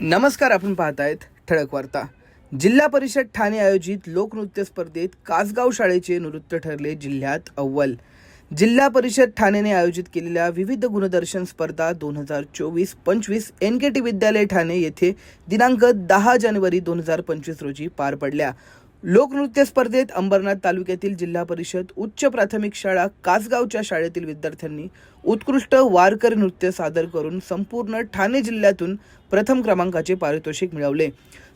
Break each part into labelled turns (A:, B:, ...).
A: नमस्कार आपण पाहतायत ठळक वार्ता. जिल्हा परिषद ठाणे आयोजित लोकनृत्य स्पर्धेत कासगाव शाळेचे नृत्य ठरले जिल्ह्यात अव्वल. जिल्हा परिषद ठाणेने आयोजित केलेल्या विविध गुणदर्शन स्पर्धा दोन हजार चोवीस पंचवीस एन के टी विद्यालय ठाणे येथे दिनांक दहा जानेवारी दोन हजार पंचवीस रोजी पार पडल्या. लोकनृत्य स्पर्धेत अंबरनाथ तालुक्यातील जिल्हा परिषद उच्च प्राथमिक शाळा कासगावच्या शाळेतील विद्यार्थ्यांनी उत्कृष्ट वारकरी नृत्य सादर करून संपूर्ण ठाणे जिल्ह्यातून प्रथम क्रमांकाचे पारितोषिक मिळवले.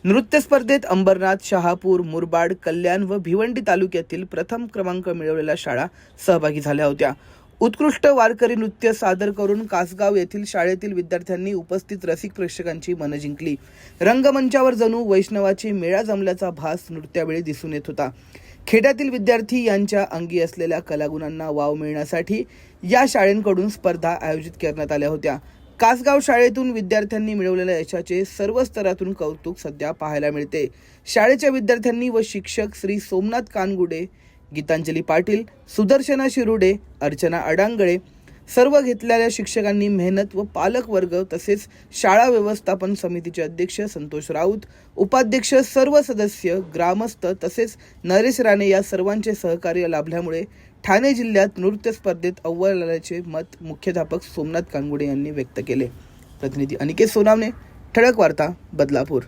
A: नृत्य स्पर्धेत अंबरनाथ शहापूर मुरबाड कल्याण व भिवंडी तालुक्यातील प्रथम क्रमांक मिळवलेल्या शाळा सहभागी झाल्या होत्या. उत्कृष्ट वारकरी नृत्य सादर करून कासगाव येथील शाळेतील विद्यार्थ्यांनी उपस्थित रसिक प्रेक्षकांची मनं जिंकली. रंगमंचावर जणू वैष्णवाची मेळा जमल्याचा भास नृत्यावेळी दिसून येत होता. खेड्यातील विद्यार्थी यांच्या अंगी असलेल्या कलागुणांना वाव मिळण्यासाठी या शाळेंकडून स्पर्धा आयोजित करण्यात आल्या होत्या. कासगाव शाळेतून विद्यार्थ्यांनी मिळवलेल्या यशाचे सर्व स्तरातून कौतुक सध्या पाहायला मिळते. शाळेच्या विद्यार्थ्यांनी व शिक्षक श्री सोमनाथ कानगुडे गीतांजली पाटील सुदर्शना शिरुडे अर्चना अडांगळे सर्व घेतलेल्या शिक्षकांनी मेहनत व पालक वर्ग तसेच शाळा व्यवस्थापन समितीचे अध्यक्ष संतोष राऊत उपाध्यक्ष सर्व सदस्य ग्रामस्थ तसेच नरेश राणे या सर्वांचे सहकार्य लाभल्यामुळे ठाणे जिल्ह्यात नृत्य स्पर्धेत अव्वल आल्याचे मत मुख्याध्यापक सोमनाथ कांगुडे यांनी व्यक्त केले. प्रतिनिधी अनिकेत सोनावणे ठळक वार्ता बदलापूर.